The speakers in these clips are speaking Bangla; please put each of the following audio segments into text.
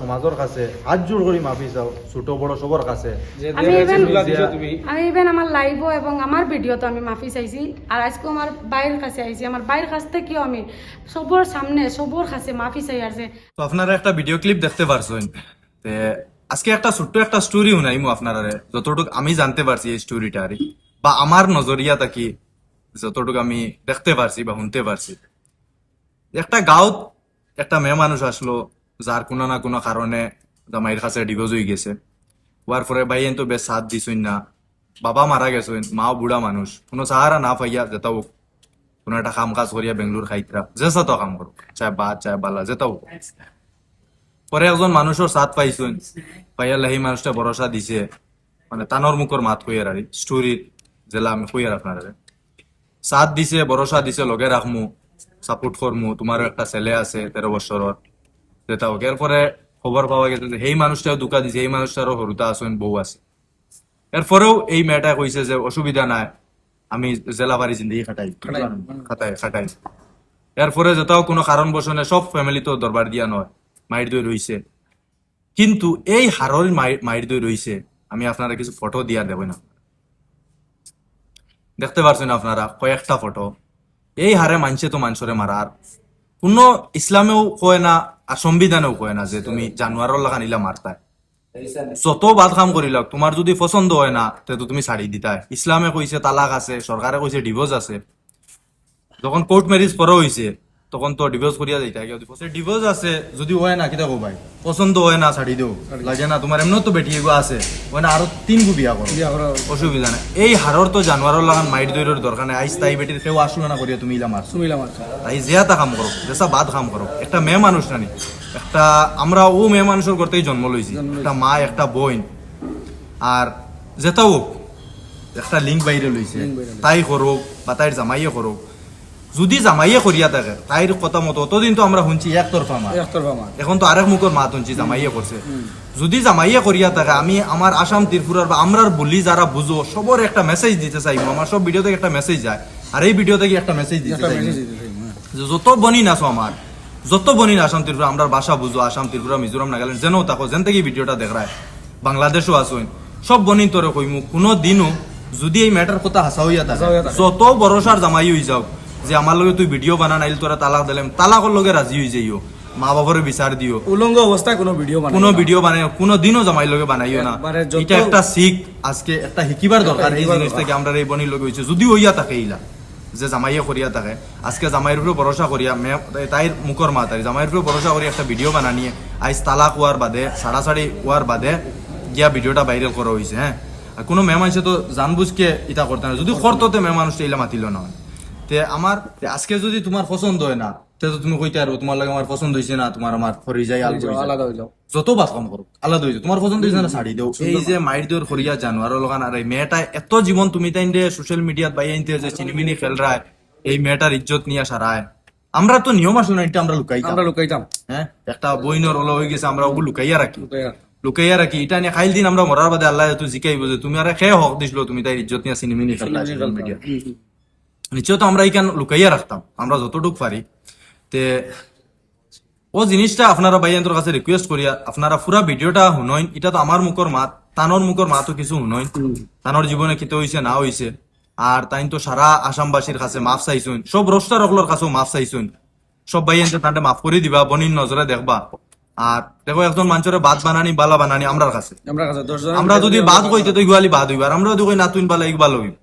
সমাজের কাছে হাত জোর করি মাফি চাও ছোট বড় সবার কাছে। আমি ইভেন আমার লাইভও এবং আমার ভিডিওতে আমি মাফি চাইছি। আর আজকে আমার বাইরের কাছে আইছি আমার বাইরের কাছ থেকেও আমি সবর সামনে সবর কাছে মাফি চাই আর যে তো আপনারা একটা ভিডিও ক্লিপ দেখতে পারছেন। তে আজকে একটা ছোট্ট একটা স্টোরি শুনাইমু আপনারা যতটুকু আমি জানতে পারছি এই স্টোরিটা আর। বা আমার নজরিয়া থাকি যতটুকু আমি দেখতে পারছি বা শুনতে পারছি। একটা গাঁৱত একটা মেয়ে মানুষ আসলো। যার কোনো না কোনো কারণে জামাইয়ের কাছে ডিভোর্স হয়ে গেছে। হওয়ার পরে বাইয়েন তো বেশ সাথ দিছই না। বাবা মারা গেছেন মাও বুড়া মানুষ কোনো সাহারা না পাইয়া যেতাও কোনো একটা কাম কাজ করিয়া বেঙ্গলোর খাইতরা যেসা তো কাম করো চায় বা চায় বালা যেতাও পরে একজন মানুষের সাথ পাইছেন পাইয়া সেই মানুষটা ভরসা দিছে। মানে তানোর মুখর মাত কইয়ার আর স্টোরি জেলা আমি কইয়ার আপনারা সাথ দিছে ভরসা দিছে, লগে রাখমু সাপোর্ট করমু তোমারও একটা ছেলে আছে তেরো বছরত যেটা হোক এরপরে খবর পাওয়া গেছে যে সেই মানুষটাও দুকা দিছে এই মানুষটারও হরুতা আছেন বউ আছে। এরপরেও এই মেয়েটা কইছে যে অসুবিধা নাই আমি জেলা বাড়ি জিন্দিগি খাটাই খাটাই। খাটাই এরপরে যেটাও কোনো কারণ বসনে সব ফ্যামিলি তো দরবার দিয়া নয় মাইর দই রইছে কিন্তু এই হারর মাইর দই রইছে আমি আপনারা কিছু ফটো দিয়া দেব না। দেখতে পারছেন আপনারা কয়েকটা ফটো এই হারে মানছে তো মানুষরে মারার কোন ইসলামেও কয় না আর সংবিধানেও কয় না যে তুমি জানুয়ারর লাগা নিলা মারতায় যত বাদ কাম করিল তোমার যদি পছন্দ হয় না তে তুমি ছাড়ি দিতা। ইসলামে কইছে তালাক আছে সরকারে কইছে ডিভোর্স আছে। যখন কোর্ট ম্যারেজ পরে হয়েছে তখন তো ডিভোর্স করিয়া যাইতা ডিভোর্স আছে যদি হয় না কিতা ভাই পছন্দ হয় না ছাড়ি দেও। লাগে না তোমার এমন তো বেটি এগো আছে। হয় না আরও তিন গু বিয়া করো অসুবিধা নাই। এই হারর তো জানুয়ারের লাগান মাইট দৈরের দরকার নাই। আইস তাই বেটির কেউ আসলো না করিয়া তুমি ইলা মারছো তাই জিয়াতা কাম করো যেসা বাদ কাম করো একটা মেয়ে মানুষ নানি। একটা আমরা ও মেয়ে মানুষের করতেই জন্ম লইছি একটা মা একটা বোন আর যেটাও হোক, একটা লিঙ্ক বাইরে লইছে তাই করুক বা তাইর জামাইয়ে করুক যদি জামাইয়ে করিয়া থাকে তাইর কথা মতো অতদিন তো আমরা শুনছি একতরফা মা এখন তো আরেক মুখর মাত শুনছি জামাইয়ে করছে। যদি জামাইয়ে করিয়া থাকে আমি আমার আসাম ত্রিপুরার বা আমরার বলি যারা বুঝো সবর একটা মেসেজ দিতে চাইব। আমার সব ভিডিও থেকে একটা মেসেজ যায় আর এই ভিডিও থেকে একটা মেসেজ দিতে চাইব। যত বনি নাছো আমার যত বনি না আসাম ত্রিপুরা আমরা ভাষা বুঝো আসাম ত্রিপুরা মিজোরাম নাগাল্যান্ড যেন থাকো যেন থেকে ভিডিওটা দেখায় বাংলাদেশও আসুন সব বনি তোরে কইমু কোনো দিনও যদি এই ম্যাটার কথা হাসা হইয়া থাকে যত ভরসার জামাই হই যাও যে আমার লগে তুই ভিডিও বানা নাইল তোরা তালাক দিলাম তালাকর লগে রাজি হই যাইও। মা বাবারে বিচার দিও। উলঙ্গ অবস্থায় কোনো ভিডিও বানাই কোনো ভিডিও বানাই কোনো দিনও জামাই লগে বানাইও না। এটা একটা শিখ আজকে একটা শিকিবার দরকার এই জিনিস থেকে আমরা এই বনি লগে হইছে যদি হইয়া থাকে এইলা যে জামাইয়ে করিয়া থাকে। আজকে জামাইয়ের উপরে ভরসা করিয়া মে- তাইর মুখর মা তাই জামাইয়ের উপরে ভরসা করিয়া একটা ভিডিও বানানিয়ে আইস তালাক হওয়ার বাদে সাড়াসাড়ি হওয়ার বাদে গিয়া ভিডিওটা ভাইরাল করা হয়েছে হ্যাঁ আর কোনো মেয়ে মানুষে তো জানবুঝকে ইটা করতে না যদি করতো তে মেয়ে মানুষটা ইলা মাতিল না তে আমার আজকে যদি তোমার পছন্দ হয় না তে তো তুমি কইতে আরও তোমার লাগে আমার পছন্দ হয়েছে না তোমার আমার ফরি যাই। আলাদা হয়ে যাও। যত কাম করো আলাদা হয়েছে তোমার পছন্দ হয়েছে না দেও। এই যে মাইর দৌর করিয়া জানোয়ার লগান আর এই মেয়েটা এত জীবন তুমি তাই সোশ্যাল মিডিয়াত বাই আনতে যে চিনিমিনি খেল রায় এই মেয়েটার ইজ্জত নিয়ে সারায় আমরা তো নিয়ম আসলো না এটা আমরা লুকাই আমরা লুকাইতাম। হ্যাঁ? একটা বইনর ওলা হয়ে গেছে আমরা ওগুলো লুকাইয়া রাখি। লুকাইয়া রাখি। এটা নিয়ে খাইল দিন আমরা মরার বাদে আল্লাহ তুই জিকাইব যে তুমি আর খেয়ে হক দিছিল তুমি তাই ইজ্জত নিয়ে চিনিমিনি খেলা নিশ্চয় তো আমরা এখান লুকাইয়া রাখতাম? আমরা যতটুক পারি। তে ও জিনিসটা আপনারা ভাইয়ান্তর কাছে রিকোয়েস্ট করিয়া আপনারা পুরা ভিডিওটা শুনইন এটা তো আমার মুখর মাত তানোর মুখর মাতও কিছু শুনইন। তানোর জীবনে কিতে হইছে না হইছে আর তাই তো সারা আসামবাসীর কাছে মাফ চাইছুন সব রোস্টার অকলোর কাছেও মাফ চাইছুন সব ভাইয়ান্তে তান্তে মাফ করে দিবা বনির নজরে দেখবা। আর দেখো একজন মানুষের বাদ বানানি বালা বানানি আমরার কাছে। আমরা কাছে আমরা যদি বাদ কইতে তো ইগুয়ালি বাদ হইবার আমরা যদি কই না তুই বালা ইক ভালো হইব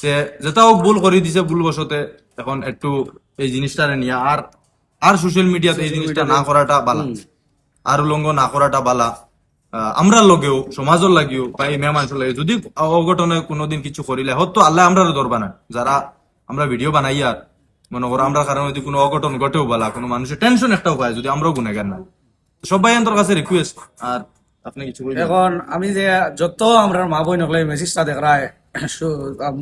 যে যেটা হোক ভুল করে দিছে ভুল বসতে এখন একটু এই জিনিসটা নিয়ে আর আর সোশ্যাল মিডিয়াতে এই জিনিসটা না করাটা বালা। আর উলঙ্গ না করাটা বালা। আমরা লগেও সমাজের লাগিও বা এই মেয়ে মানুষের লাগে যদি অঘটনে কোনোদিন কিছু করিলে হয়তো আল্লাহ আমরা ধরবা না যারা আমরা ভিডিও বানাই আর মনে করো আমরা কারণে যদি কোনো অঘটন ঘটেও বলা কোনো মানুষের টেনশন একটাও পায় যদি আমরাও গুনেগার না। সবাই তোর কাছে রিকোয়েস্ট আর আপনি কিছু এখন আমি যে যত আমরা মা বোন হলে মেসেজটা দেখ রায়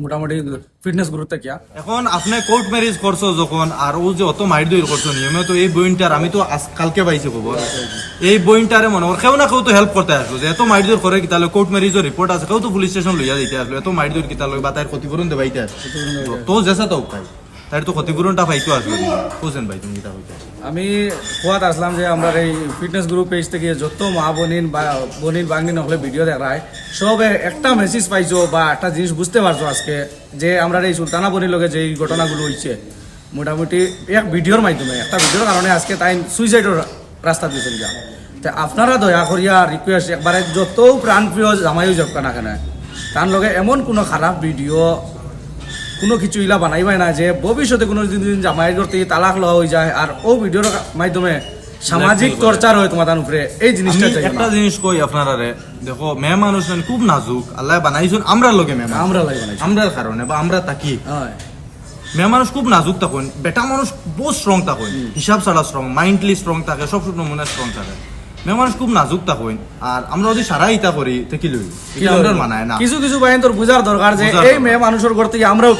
মোটামুটি ফিটনেস গ্রুপতে কিয়া। এখন আপনি কোর্ট ম্যারেজ করছ যখন আর ও যে অত মাইর দইর করছ নিয়মে তো এই বইনটার আমি তো কালকে পাইছি খবর। এই বইনটারে মনে কর কেউ না কেউ তো হেল্প করতে আসলো যে এত মাইর দইর করে কিতালে কোর্ট ম্যারেজের রিপোর্ট আছে কেউ তো পুলিশ স্টেশন লইয়া দিতে আসলো এত মাইর দইর কিতালে বা তার ক্ষতিপূরণ দেবাইতে আসলো। তো জেসা তো তার তো ক্ষতিপূরণটা পাইতো আসলো বুঝছেন ভাই তুমি কিতা হইতে আমি কোয়াত আসলাম যে আমরা এই ফিটনেস গ্রুপ পেজ থেকে যত মা বোনিন বা বোনিন বাগনিন হলে ভিডিও দেখায় সবে একটা মেসেজ পাইছো বা একটা জিনিস বুঝতে পারছ আজকে, যে আমরা এই সুলতানা বনির লগে যে এই ঘটনাগুলো হয়েছে মোটামুটি এক ভিডিওর মাধ্যমে, একটা ভিডিওর কারণে আজকে তাই সুইসাইডের রাস্তা দিয়েছেন যা তা আপনারা দয়া করিয়া রিকোয়েস্ট একবারে যত প্রাণপ্রিয় জামাইও যাক না কেন তার লগে এমন কোনো খারাপ ভিডিও কোনো কিছু ইলা বানাইবাই না যে ভবিষ্যতে কোনো দিন দিন জামাই করতে তালাক লওয়া হয়ে যায় আর ও ভিডিওর মাধ্যমে সামাজিক। চর্চার হয় তোমার উপরে। এই জিনিসটা চাই একটা জিনিস কই আপনারা দেখো মেয়ে মানুষ খুব নাজুক আল্লাহ বানাইছেন আমরা লগে মানুষ। আমরা লাগে বানাইছি। আমরার কারণে বা আমরা তাকি মেয়ে মানুষ খুব নাজুক থাকুন বেটা মানুষ বহুত স্ট্রং থাকুন হিসাব ছাড়া স্ট্রং মাইন্ডলি স্ট্রং থাকে সব নমুনা স্ট্রং থাকে। খুব নাজুক থাকুন আর আমরা যদি সারা ইতা করি তে কি লই? এটা আমরা মানায় না। কিছু কিছু বাইন তোর বুঝার দরকার যে এই। মেয়ে মানুষের করতে আমরাও।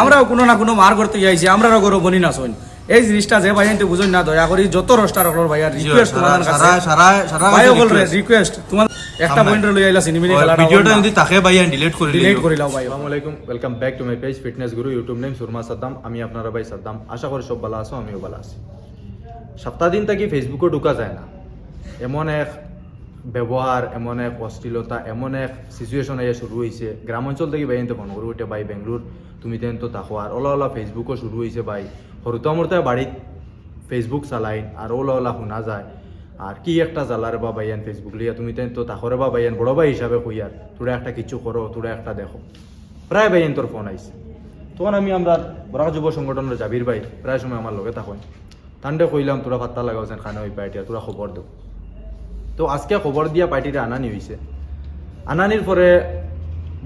আমরাও কোনো না কোনো মার করতে আইছি আমরাও গরো বনি না শোন এই জিনিসটা যে ভাই তো বুঝুন না দয়া করি যত রস্টার হকলর ভাইয়া রিকোয়েস্ট তোমাদের সারা কাছে। সারা সারা ভাই হকল রিকোয়েস্ট তোমার একটা পয়েন্ট লই আইলা সিনেমা খেলা ভিডিওটা যদি তাকে ভাইয়া ডিলিট করে ডিলিট। করে লাও ভাই। আসসালামু আলাইকুম welcome back to my page fitness Guru YouTube name Surma Saddam আমি আপনারা ভাই সাদ্দাম। আশা করি সব ভালো আছো আমিও ভালো আছি। সপ্তাহ দিন থাকি ফেসবুকে ঢুকা যায় না। এমন এক ব্যবহার, এমন এক অশ্লীলতা, এমন এক সিচুয়েশন আইয়া শুরু হয়েছে গ্রাম অঞ্চল থেকে বাইনতে ফোন করব এটা ভাই বেঙ্গলোর, তুমি তেন তো তাকো। আর ওলা ওলা ফেসবুকও শুরু হয়েছে ভাই। সরুতা মরতে বাড়িত ফেসবুক চালাইন আর ওলা ওলা শোনা যায়। আর কি একটা জ্বালারে বা বাইয়ান ফেসবুক লিয়া তুমি তেন তো তাকরে বা বাইয়ান বড় ভাই হিসাবে কইয়ার তোরা একটা কিছু করো, তোরা একটা দেখো। প্রায় বাইয়ান তোর ফোন আইছে তখন আমি আমরা বরাক যুব সংগঠনের জাবির ভাই প্রায় সময় আমার লগে থাকুন তান্ডে কইলাম, তোরা পাত্তা লাগাওছেন খানে ওই পার্টিয়া তোরা খবর দেও তো আজকে খবর দিয়া পার্টিটা আনানি হয়েছে আনানির পরে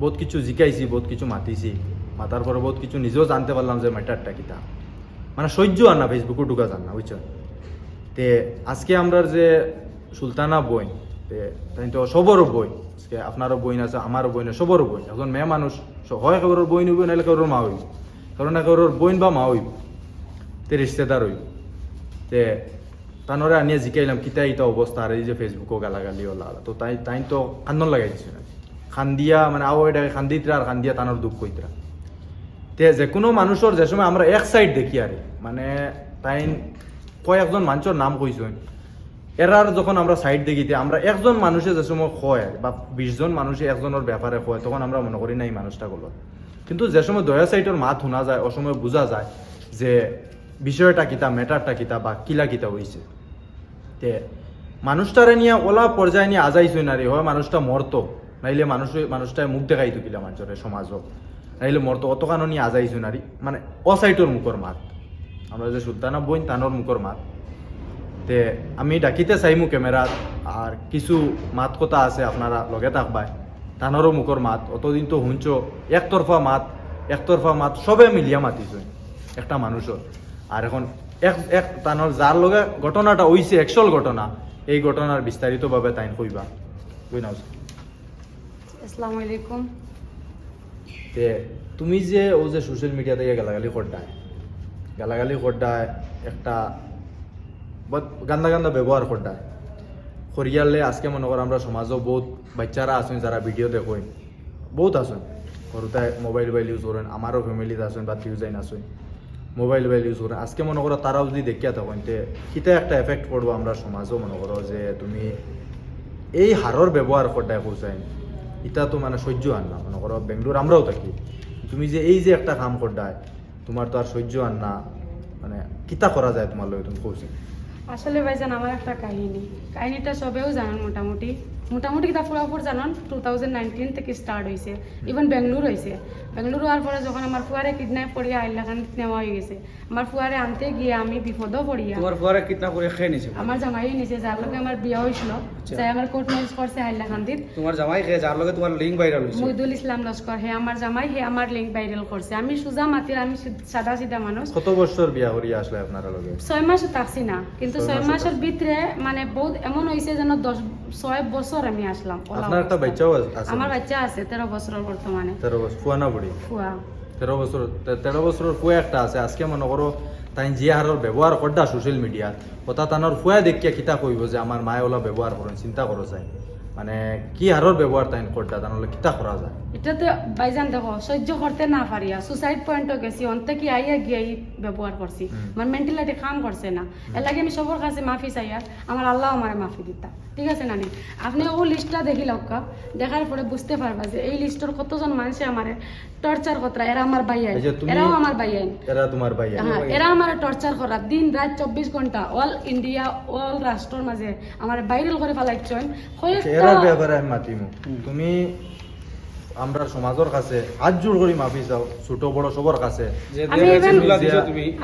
বহুত কিছু জিকাইছি, বহুত কিছু মাতিছি। মাতার পরে বহুত কিছু নিজেও জানতে পারলাম যে ম্যাটারটা কিতা। মানে সহ্য আর না ফেসবুকে ঢুকা যান না বুঝছ তে আজকে আমরা যে সুলতানা বই তে তাই তো সবরও বই আজকে আপনারও বইন আছে আমারও বইন আছে সবরও বই এখন মেয়ে মানুষ হয় কেউর বইন হইব নাহলে কেউর মা হইব। কারণ না কেউর বইন বা মা হইব। তে রিশ্তেদার হইব। তে তানরে আনিয়ে জিকাইলাম কিতা ইতা অবস্থা আর এই যে ফেসবুকও গালাগালি ওলা তো তাই তাই তো কান্দন লাগাই দিছে না খান্দিয়া মানে আও এটা খান্দিতরা আর খান্দিয়া তানোর দুঃখ কইতরা তে যে কোনো মানুষের যে সময় আমরা এক সাইড দেখি আর মানে তাই কয়েকজন মানুষের নাম কইছেন এরার যখন আমরা সাইড দেখিতে আমরা একজন মানুষে যে সময় কয় বা বিশজন মানুষে একজনের ব্যাপারে কয় তখন আমরা মনে করি না এই মানুষটা করল কিন্তু যে সময় দয়া সাইডের মাত শোনা যায় ও সময় বোঝা যায় যে বিষয়টা কিতা ম্যাটারটা কিতা বা কিলা কিতা হইছে। তে মানুষটারে নিয়ে ওলা পর্যায়ে নিয়ে আজাইছে নারী হয় মানুষটা মরতো, নাইলে মানুষ মানুষটা মুখ দেখাইতো কিলা মানুষের সমাজও নাইলে মরতো, অত কানো নিয়ে আজাইছে নারী মানে অসাইটর মুখর মাত। আমরা যে সুলতানা বইন, তানোর মুখর মাত। তে আমি ডাকিতে চাইমু ক্যামেরাত আর কিছু মাত কথা আছে আপনারা লগে থাকবাই। তানোরও মুখর মাত, অতদিন তো শুনছ একতরফা মাত একতরফা মাত, সবে মিলিয়া মাতিছ একটা মানুষের আর এখন এক এক তানোর যার লগে ঘটনাটা হইছে একচল ঘটনা এই ঘটনার বিস্তারিতভাবে তাই কইবা। কই নাও আসসালামু আলাইকুম। তে তুমি যে ও যে সোশ্যাল মিডিয়া থেকে গালাগালি করডায় গালাগালি করডায় একটা বহুত গান্দা গান্দা ব্যবহার করডায় করিয়ালে আজকে মনে করো আমরা সমাজও বহুত বাচ্চারা আছেন যারা ভিডিও দেখেন বহুত আছেন। সৰুতে মোবাইল মোবাইল ইউজ করেন আমারও ফ্যামিলিত আছেন বা ইউজাইন আছেন। মোবাইল মোবাইল ইউজ করেন আজকে মনে করো তারাও যদি দেখিয়া থাকেন তে কিতা একটা এফেক্ট পড়ব আমরা সমাজও মনে করো যে তুমি এই হাৰৰ ব্যৱহাৰ সদায় করছেন ইটা তো মানে সহ্য আন না। মনে করো বেঙ্গলোর আমরাও থাকি। তুমি যে এই যে একটা কাম করডায় তোমার তো আর সহ্য আন না। মানে কিতা করা যায় তোমার লগে তুমি কৌছি আসলে ভাইজান, আমার একটা কাহিনী। কাহিনীটা সবেও জানান মোটামুটি। মোটামুটি কিতা পুরাপুর জানান টু থাউজেন্ড নাইনটিন থেকে স্টার্ট হয়েছে ইভেন বেঙ্গলোর হয়েছে বেঙ্গলোর হওয়ার পরে যখন আমার ফুয়ারে কিডন্যাপ করিয়া আইলাখান নেওয়া হয়ে গেছে। আমার ফুয়ারে আনতে গিয়ে আমি বিপদও পড়িয়া তোমার পরে কিতনা করে খেয়ে নিছে আমার জামাই নিচে যার লগে আমার বিয়ে হয়েছিল যাই আমার কোর্ট ম্যারেজ করছে হাইলাকান্দিত তোমার জামাই খেয়ে যার লগে তোমার লিঙ্ক ভাইরাল হইছে মহিদুল ইসলাম লস্কর হে আমার জামাই হে আমার লিঙ্ক ভাইরাল করছে আমি সুজা মাতির আমি সাদা সিধা মানুষ কত বছর বিয়া করিয়া আসলে আপনারা লগে ছয় মাসও থাকছি না কিন্তু ছয় মাসের ভিতরে মানে বহুত এমন হয়েছে যেন দশ ছয় বছর আমি আসলাম আপনার একটা। বাচ্চাও আছে। আমার বাচ্চা আছে তেরো বছরের বর্তমানে তেরো বছর ফুয়ানা বুড়ি ফুয়া তেরো বছর তে- তেরো বছরের ফুয়া একটা আছে। আজকে মনে করো তাই যে হারর ব্যবহার করদা সোশ্যাল মিডিয়াত কথা তানোর ফুয়া দেখিয়া কিতা কইব যে আমার মায়ে ওলা ব্যবহার করেন চিন্তা করো চাই। মানে কি হারর ব্যবহার তাই করদা তানলে কিতা করা যায়? এটাতে বাইজান দেখো সহ্য করতে না পারিয়া সুসাইড পয়েন্টও গেছি অন্তে কি আইয়া গিয়ে এই ব্যবহার করছি আমার মেন্টালিটি কাম করছে না। এর লাগে আমি সবার কাছে মাফি চাই আর আমার আল্লাহ আমার মাফি দিতা ঠিক আছে নানি? আপনি ও লিস্টটা দেখি লক্কা দেখার পরে বুঝতে পারবা যে এই লিস্টের কতজন মানুষে আমার টর্চার কতরা এরা আমার ভাই আইন তুমি- এরাও আমার ভাই আইন। এরা তোমার ভাই হ্যাঁ এরা আমার টর্চার করা দিন রাত চব্বিশ ঘণ্টা অল ইন্ডিয়া অল রাষ্ট্রের মাঝে আমার ভাইরাল করে ফেলাইছেন এরা ব্যাপারে আমি মাতিমু তুমি আমরা সমাজের কাছে হাত জোর করি মাফি চাও ছোট বড় সবার কাছে।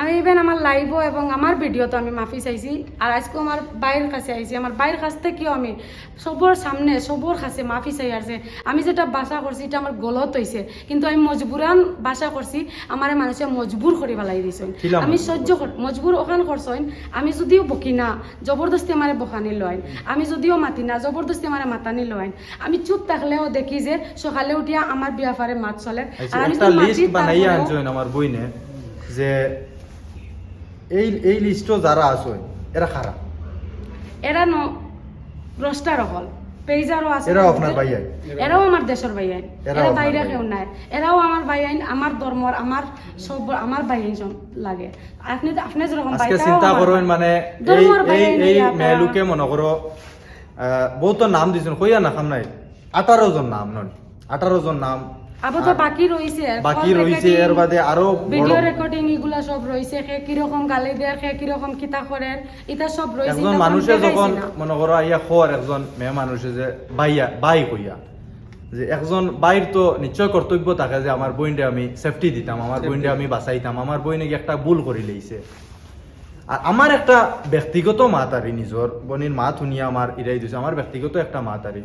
আমি ইভেন আমার লাইভও এবং আমার ভিডিওতে আমি মাফি চাইছি। আর আজকে আমার বাইরের কাছে আইছি আমার বাইরের কাছ থেকেও আমি সবর সামনে সবর কাছে মাফি চাই আর আমি যেটা বাসা করছি এটা আমার গলত হয়েছে কিন্তু আমি মজবুরান বাসা করছি আমার মানুষে মজবুর করে পেলাই দিছেন। আমি সহ্য মজবুর ওখান করছেন আমি যদিও বকি না জবরদস্তি আমার বকানি লয় আমি যদিও মাতি না জবরদস্তি আমার মাতানি লয় আমি চুপ থাকলেও দেখি যে সকালে উঠিয়া আমার বিয়াফারে মাত চলে। আর আমি একটা লিস্ট বানাইয়া আমার বইনে যে এই এই লিস্টও যারা আছে এরা খারাপ এরা ন রস্টার হল পেজারও আছে। এরাও আপনার ভাই আইন। এরাও আমার দেশের ভাই আইন। এরা বাইরে কেউ নাই। এরাও আমার ভাই আইন আমার ধর্মর আমার সব আমার ভাই আইন লাগে। আপনি আপনি যেরকম ভাই আজকে চিন্তা করেন মানে এই এই মেলুকে মনে করো বহুত নাম দিছেন কইয়া না খাম নাই। আঠারো জন নাম নন। আঠারো জন নাম। আবার বাকি রইছে বাকি রইছে এর বাদে আরও ভিডিও রেকর্ডিং এগুলা সব রইছে সে কীরকম গালি দেয় সে কীরকম কিতা করে এটা সব রইছে একজন এটা মানুষে যখন মনে করো আইয়া খর একজন মেয়ে মানুষে যে বাইয়া বাই কইয়া যে একজন বাইর তো নিশ্চয় কর্তব্য থাকে যে আমার বইনটা আমি সেফটি দিতাম আমার বইনটা আমি বাঁচাইতাম আমার বইনে কি একটা ভুল করে লইছে আর আমার একটা ব্যক্তিগত মাতারি নিজর বনির মা শুনিয়া আমার ইরাই দিছে আমার ব্যক্তিগত একটা মাতারি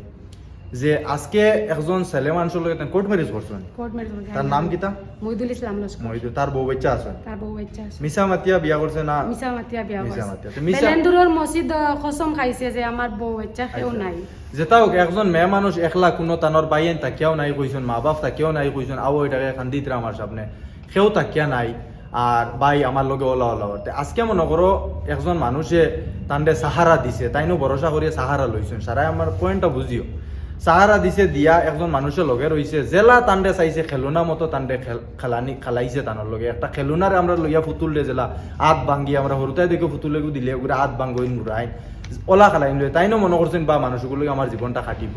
যে আজকে একজন ছেলে মানুষের লগে কোর্ট ম্যারেজ করছেন? Court marriage. তার নাম কিতা মহিদুল ইসলাম লস্কর। মহিদুল তার বউ বাচ্চা আছে? তার বউ বাচ্চা আছে। মিসা মাতিয়া বিয়া করছে না? মিসা মাতিয়া বিয়া মিসা করছে। মাতিয়া। তো মিসা- বেলেন্দুরের মসজিদ কসম খাইছে যে আমার বউ বাচ্চা কেউ। নাই। যেটা হোক একজন মেয়ে মানুষ একলা কোনো তানোর বাইয়েন তাকিয়াও নাই কইছেন মা বাপ তাকিয়াও নাই কইছেন আও এটাকে খান্দিত আমার সামনে সেও তাকিয়া নাই আর বাই আমার লগে ওলা ওলা করতে আজকে মনে করো একজন মানুষে তান্ডে সাহারা দিছে তাইনো ভরসা করিয়ে সাহারা লইছেন সারাই আমার পয়েন্টটা বুঝিও সাহারা দিছে দিয়া একজন মানুষের লগে রয়েছে জেলা তান্ডে চাইছে, খেলুনা মতো তান্ডে খেল- খেলানি খেলাইছে তানোর লগে। একটা খেলুনারে আমরা লইয়া ফুতুল দে জেলা। আত ভাঙ্গি আমরা সরুতাই দেখে ফুতুলে দিলে, ওগুলো আত ভাঙ্গই নুরাই ওলা খেলাইন লই তাইনো মনে করছেন বা মানুষগুলো আমার জীবনটা খাটিব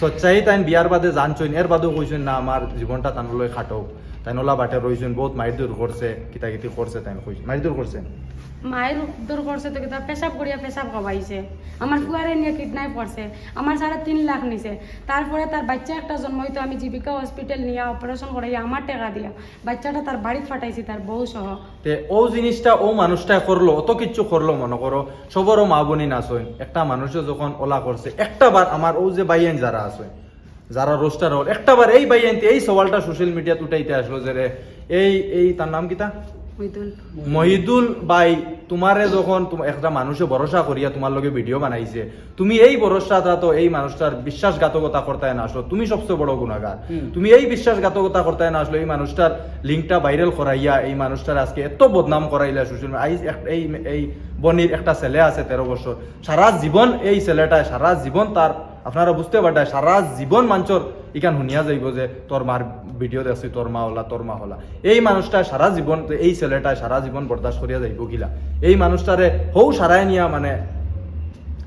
সচ্চাই তাই বিয়ার বাদে জান চইন এর বাদেও কইছেন না আমার জীবনটা তানলৈ খাটক। তাইন ওলা বাটে রইছেন বহুত মাইর দূর করছে কিতা কিতি করছে তাই কইছে মাইর দূর করছে মায়ের দূর করছে তো কিতা পেশাব করিয়া পেশাব কবাইছে আমার ফুয়ারে নিয়ে কিডন্যাপ করছে আমার সাড়ে তিন লাখ নিছে তারপরে তার বাচ্চা একটা জন্ম হইতো আমি জীবিকা হসপিটাল নিয়ে অপারেশন করাইয়া আমার টাকা দিয়া বাচ্চাটা তার বাড়িতে ফাটাইছি তার বউ সহ তে ও জিনিসটা ও মানুষটা করল অত কিচ্ছু করল মনে করো সবরও মা বোনই নাচইন একটা মানুষে যখন ওলা করছে একটা বার আমার ও যে বাইয়েন যারা আছে যারা রোস্টার হল। একটা বার এই বাইয়েনতে এই সওয়ালটা সোশ্যাল মিডিয়াত উঠাইতে আসলো যে রে, এই এই তার নাম কিতা মহিদুল। বাই তোমারে যখন একটা মানুষে ভরসা করিয়া তোমার লগে ভিডিও বানাইছে তুমি এই ভরসাটা তো এই মানুষটার বিশ্বাসঘাতকতা করতে না আসলো তুমি সবচেয়ে বড় গুণাগার। তুমি এই বিশ্বাসঘাতকতা করতে না আসলো এই মানুষটার লিঙ্কটা ভাইরাল করাইয়া এই মানুষটার আজকে এত বদনাম করাইলা সোশ্যাল এই এই বনির একটা ছেলে আছে তেরো বছর সারা জীবন এই ছেলেটায় সারা জীবন তার আপনারা বুঝতে পারটায় সারা জীবন মানুষের ইকান শুনিয়া যাইব যে তোর মার ভিডিও দেখছি তোর মা হলা তোর মা হলা। এই মানুষটা সারা জীবন এই ছেলেটায় সারা জীবন বরদাস্ত করিয়া যাইব কিলা এই মানুষটারে হৌ সারাই নিয়া মানে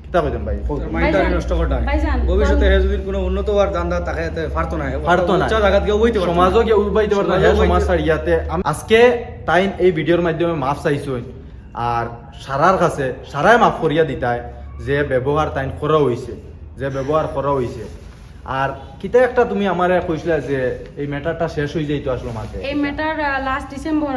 কিতা কইতেন ভাই? কও। মাইন্ডটা ভাইজান, নষ্ট করতে ভবিষ্যতে হে যদি কোনো উন্নত হওয়ার দান্দা তাকে পারতো না পারতো না উচ্চ জায়গাত গিয়ে বইতে সমাজও গিয়ে উঠবাইতে পারতো না সমাজ বইতে- আজকে তাই এই ভিডিওর মাধ্যমে মাফ চাইছই। আর সারার কাছে সারাই মাফ করিয়া দিতায় যে ব্যবহার তাইন করা হইছে। যে ব্যবহার করা হইছে। আর কিতা একটা তুমি আমারে কইছিলা যে এই ম্যাটারটা শেষ হয়ে যাইতো আসলো মাঝে? এই ম্যাটার লাস্ট ডিসেম্বর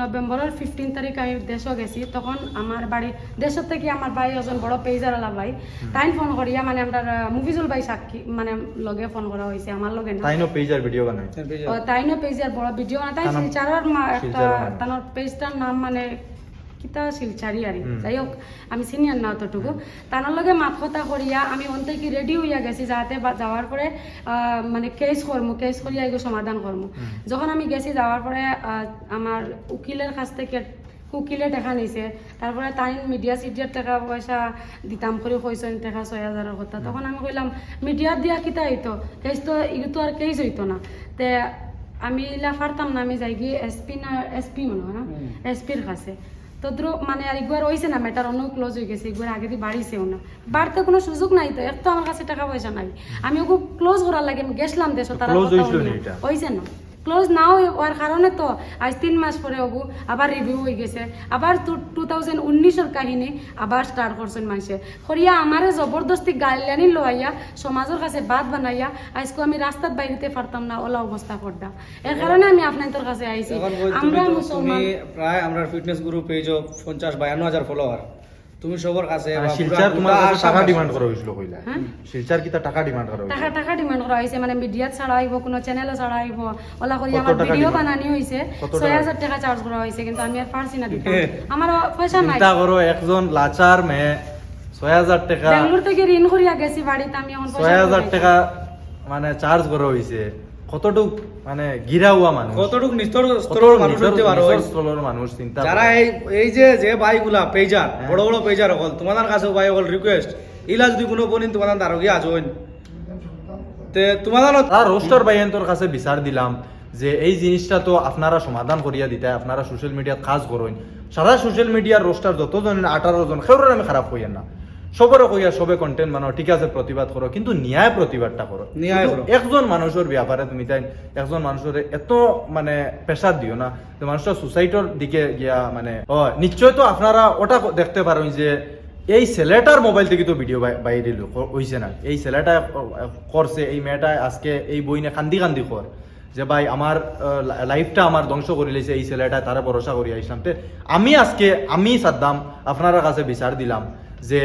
নভেম্বরের ফিফটিন তারিখ আমি দেশও গেছি। তখন আমার বাড়ি দেশের থেকে আমার ভাই একজন বড় পেজারওয়ালা ভাই। তাই ফোন করিয়া মানে আমরা মুভিজুল ভাই সাক্ষী মানে লগে ফোন করা হয়েছে আমার লগে না। তাইনো পেজার ভিডিও বানাই তাইনো পেজের বড় ভিডিও না তাই মা একটা। তানোর পেজটার নাম মানে কিতা শিলচারি আর। যাই হোক আমি সিনিয়র না অতটুকু। তানোর লগে মাত কথা করিয়া আমি অন্তে কি রেডি হইয়া গেছি যাতে যাওয়ার পরে মানে কেস করমু কেস করিয়া এগুলো সমাধান করমু যখন আমি গেছি যাওয়ার পরে আমার উকিলের কাছ থেকে কুকিলে টাকা নিছে। তারপরে তাই মিডিয়া সিডিয়ার টাকা পয়সা দিতাম করে কইছেন টাকা ছয় হাজারের কথা। তখন আমি কইলাম মিডিয়ার দিয়া কিতা হইতো কেস তো ইগু তো আর কেস হইতো না। তে আমি ইলা পারতাম না আমি যাই গিয়ে এসপি না এসপি মনে হয় না? এসপির কাছে। তো মানে আর একবার হয়েছে না ম্যাটার অন্য ক্লোজ হয়ে গেছে একবার আগে দিয়ে বাড়িছেও না। বাড়তে কোনো সুযোগ নাই তো এক তো আমার কাছে টাকা পয়সা নাই। আমি ওকে ক্লোজ করার লাগে আমি গেছিলাম দেশ তারা? হয়েছে না। ক্লোজ নাও হওয়ার কারণে তো আজ তিন মাস পরে ওগু আবার রিভিউ হয়ে গেছে। আবার টু থাউজেন্ড উনিশের কাহিনী আবার স্টার্ট করছেন মানুষে। করিয়া আমারে জবরদস্তি গাইলানি লোয়াইয়া সমাজের কাছে বাদ বানাইয়া আজকে আমি রাস্তার বাইরেতে পারতাম না ওলা অবস্থা করতাম এর কারণে আমি আপনাদের কাছে আইছি। আমরা মুসলমান। প্রায় আমরা ফিটনেস গ্রুপ পেজ পঞ্চাশ বায়ান্ন হাজার ফলোয়ার তুমি সবার কাছে শিলচার তোমার কাছে টাকা ডিমান্ড করা হয়েছিল কইলা হ্যাঁ? শিলচার কিতা টাকা ডিমান্ড করা টাকা টাকা ডিমান্ড করা হয়েছে মানে মিডিয়াত ছাড়া আইব কোনো চ্যানেলও ছাড়া আইব ওলা করি আমার ভিডিও বানানি কত ছয় টাকা? টাকা চার্জ করা হয়েছে কিন্তু আমি আর পারছি না দিতে। আমার পয়সা নাই চিন্তা করো একজন লাচার ছয় হাজার টাকা বেঙ্গলোর থেকে ঋণ করিয়া গেছি বাড়িতে আমি এখন পয়সা ছয় হাজার নাই। টাকা মানে চার্জ করা হয়েছে কতটুক মানে গিরা হওয়া মানুষ? কতটুকু নিস্তর স্তরের মানুষ হতে পারো? স্তরের মানুষ চিন্তা যারা এই এই যে যে ভাইগুলা পেজার হ্যাঁ। বড় বড় পেজার হল তোমাদের কাছে ভাই হল রিকোয়েস্ট ইলা যদি কোনো বনিন তোমাদের দ্বারা গিয়ে আজ তে তোমাদের তারা রোস্টার বাইন্তর কাছে বিচার দিলাম যে এই জিনিসটা তো আপনারা সমাধান করিয়া দিতে আপনারা সোশ্যাল মিডিয়াত কাজ করুন। সারা সোশ্যাল মিডিয়ার রোস্টার যতজন আঠারো জন সেগুলোর আমি খারাপ হইয়া না। সবরে কইয়া সবে কন্টেন্ট বানাও ঠিক আছে প্রতিবাদ করো কিন্তু ন্যায় প্রতিবাদটা করো ন্যায় করো। একজন মানুষের ব্যাপারে তুমি তাই একজন মানুষের এত মানে প্রেশার দিও না যে মানুষটা সুসাইডের দিকে গিয়া মানে নিশ্চয় তো আপনারা ওটা দেখতে পারেন যে এই ছেলেটার মোবাইল থেকে তো ভিডিও বাইরে হইছে না এই ছেলেটা করছে এই মেয়েটা আজকে এই বইনে কান্দি কান্দি কর যে ভাই আমার লাইফটা আমার ধ্বংস করে লেছে এই ছেলেটা তারা ভরসা করি আইসলাম তে আমি আজকে আমি সাদ্দাম আপনারা কাছে বিচার দিলাম যে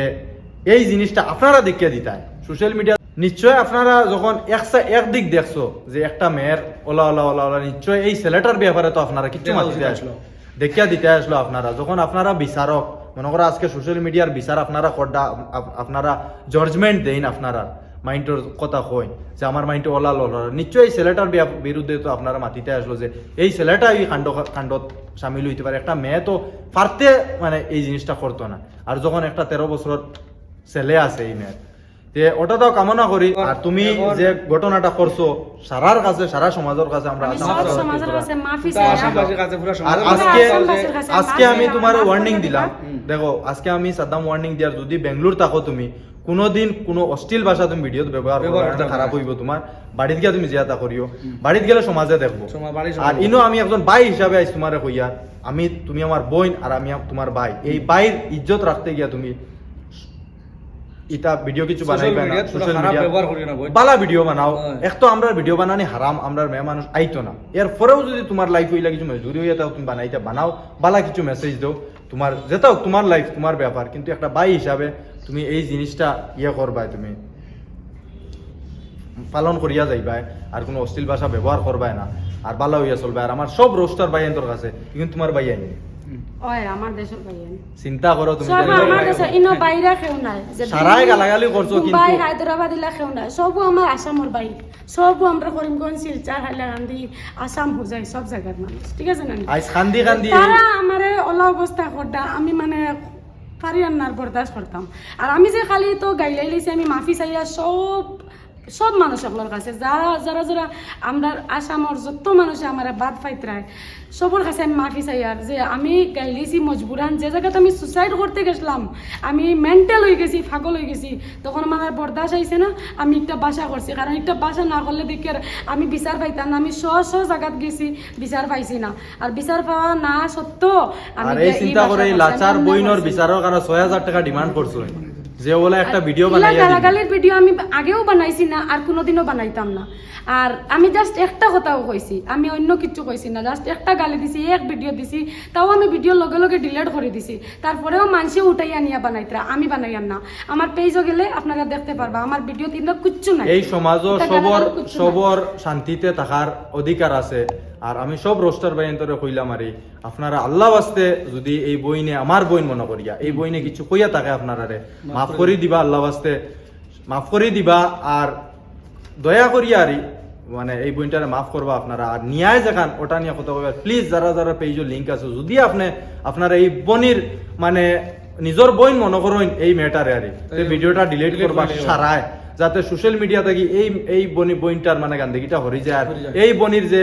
এই জিনিসটা আপনারা দেখিয়ে দিতায়। সোশ্যাল মিডিয়া নিশ্চয় আপনারা যখন একসা একদিক দেখছ যে একটা মেয়ের ওলা ওলা ওলা ওলা নিশ্চয় এই ছেলেটার ব্যাপারে তো আপনারা কিচ্ছু মাতিতে আসলো। দেখিয়া দিতে আসলো আপনারা। যখন আপনারা বিচারক মনে করো আজকে সোশ্যাল মিডিয়ার বিচার আপনারা করডা আপনারা জজমেন্ট দেন আপনারা। মাইন্ডের কথা কই যে আমার মাইন্ডে ওলা ওলা নিশ্চয়ই এই ছেলেটার বিরুদ্ধে তো আপনারা মাতিতে আসলো যে এই ছেলেটা এই কাণ্ড কাণ্ডত সামিল হইতে পারে। একটা মেয়ে তো পারতে মানে এই জিনিসটা করতো না। আর যখন একটা তেরো বছর ছেলে আছে মেয়ের তে ওটা তো কামনা করি আর তুমি যে ঘটনাটা করছ সারার কাছে সারা সমাজের কাছে আমরা করি আর আজকে আমি তোমার ওয়ার্নিং দিলাম। দেখো আজকে আমি সাদ্দাম ওয়ার্নিং দিয়ার যদি বেঙ্গলোর থাকো তুমি কোনোদিন কোনো অশ্লীল ভাষা তুমি ভিডিও ব্যবহার ব্যবহার করবে করতে না, খারাপ। হইব তোমার বাড়িতে গিয়ে তুমি জিয়াতা করিও বাড়িতে গেলে সমাজে দেখব আর ইনো আমি একজন ভাই হিসাবে আইস তোমারে কইয়া আমি তুমি আমার বোন আর আমি তোমার ভাই এই ভাইয়ের ইজ্জত রাখতে গিয়া তুমি ইটা ভিডিও কিছু বানাইবে না সোশ্যাল মিডিয়া ব্যবহার করিও না বালা ভিডিও বানাও। এক তো আমরা ভিডিও বানানি হারাম মেয়ে মানুষ আইতো না। এর পরেও যদি তোমার লাইফ হইলা কিছু মজুরি হইয়া তাও তুমি বানাইতে বানাও। বালা কিছু মেসেজ দাও। তোমার যেটাও তোমার লাইফ তোমার ব্যাপার। কিন্তু একটা ভাই হিসাবে তুমি এই জিনিসটা ইয়ে করবা তুমি। পালন করিয়া যাইবাই আর কোনো অশ্লীল ভাষা ব্যবহার করবাই না। আর বালা হইয়া চলবে আর আমার সব রোস্টার ভাই তোর কাছে কিন্তু তোমার ভাই আইনি ওই আমার দেশের ভাইয়েন চিন্তা করো তুমি সব তাহলে- আমার দেশে ইনো বাইরা কেউ নাই যে সারাই গালাগালি করছ মুম্বাই কিন্তু- হায়দ্রাবাদ ইলা কেউ নাই সবও আমার আসামের বাই সবও আমরা করিমগঞ্জ শিলচর হাইলাকান্দি আসাম হুজাই সব জায়গার মানুষ ঠিক আছে না আইস খান্দি খান্দি তারা আমারে ওলা অবস্থা করতা আমি মানে বরদাস্ত করতাম আর আমি যে খালি তো গাইলাই লাইছি আমি মাফি চাইয়া সব সব মানুষ আপনার কাছে যারা যারা যারা আমরা আসামর যত মানুষে আমার বাদ ফাইতরায় সবার কাছে আমি মাফি চাই আর যে আমি গাইলিছি মজবুরান যে জায়গাতে আমি সুসাইড করতে গেছিলাম আমি মেন্টাল হয়ে গেছি ফাগল হয়ে গেছি তখন আমার বরদাস আইছে না আমি একটা বাসা করছি কারণ একটা বাসা না করলে দেখি আর আমি বিচার পাইতাম না আমি শ শ জায়গাত গেছি বিচার পাইছি না আর বিচার পাওয়া না সত্ত্বেও আমি চিন্তা করে লাচার বইনর। বিচারের কারণে ছয় হাজার টাকা ডিমান্ড করছ যে ওলা একটা ভিডিও বানাইয়া। গালাগালির ভিডিও আমি আগেও বানাইছি না আর কোনোদিনও বানাইতাম না আর আমি জাস্ট একটা কথাও কইছি আমি অন্য কিছু কইছি না জাস্ট একটা গালি দিছি এক ভিডিও দিছি তাও আমি ভিডিও লগে লগে ডিলিট করে দিছি। তারপরেও মানুষে উঠাইয়া নিয়া বানাইতরা আমি বানাইয়াম না। আমার পেজও গেলে আপনারা দেখতে পারবা আমার ভিডিও তিনটা কিচ্ছু নাই। এই সমাজও এটা সবর। সবর শান্তিতে থাকার অধিকার আছে। আর আমি সব রোস্টার বাইন্তরে কইলাম আরে আপনারা আল্লাহ বাস্তে যদি এই বইনে আমার বইন মনে করিয়া এই বইনে কিছু কইয়া থাকে আপনারা রে মাফ করে দিবা আল্লাহ বাস্তে মাফ করে দিবা আর দয়া করিয়া আরি মানে এই বইটারে মাফ করবা আপনারা। আর নিয়ায় যেখান ওটা নিয়ে কথা বলবেন প্লিজ যারা যারা পেজের লিঙ্ক আছে যদি আপনি আপনারা এই বনির মানে নিজের বইন মনে করেন এই মেয়েটারে আরে। ভিডিওটা ডিলিট করবা সারায় যাতে সোশ্যাল মিডিয়া থেকে এই এই বনি বইনটার মানে গান্ধীটা হরি যায়। আর হরি যায়। এই বনির যে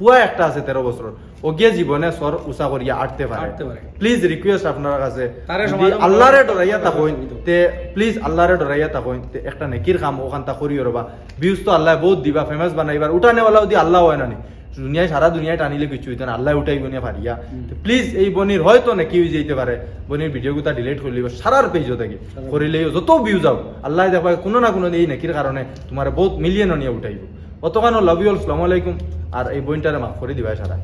ফুয়া একটা আছে তেরো বছর ওকে জীবনে সর উষা করিয়া আটতে পারে প্লিজ রিকোয়েস্ট আপনার কাছে। আল্লাহরে ডরাইয়া তাকইন তে প্লিজ আল্লাহরে ডরাইয়া তাকইন তে একটা নেকির কাম ওখান তা করিও রবা ভিউজ তো আল্লাহ বহুত দিবা ফেমাস বানাইবার উঠানে ওলা যদি আল্লাহ হয় না নি? দুনিয়ায় সারা দুনিয়ায় টানিলে কিছু হইতো না আল্লাহ উঠাই বনিয়া পারিয়া প্লিজ এই বনির হয়তো নাকি হয়ে যেতে পারে বনির ভিডিও গুতা ডিলিট করে লিব সারার পেজও থেকে করিলেই যত ভিউ যাও আল্লাহ দেখবা কোনো না কোনো এই নেকির কারণে তোমার বহুত মিলিয়ন নিয়ে উঠাইব। অতখানো লাভ ইউ সালাম আলাইকুম আর এই বইনটারে মাফ করে দিবা সারা।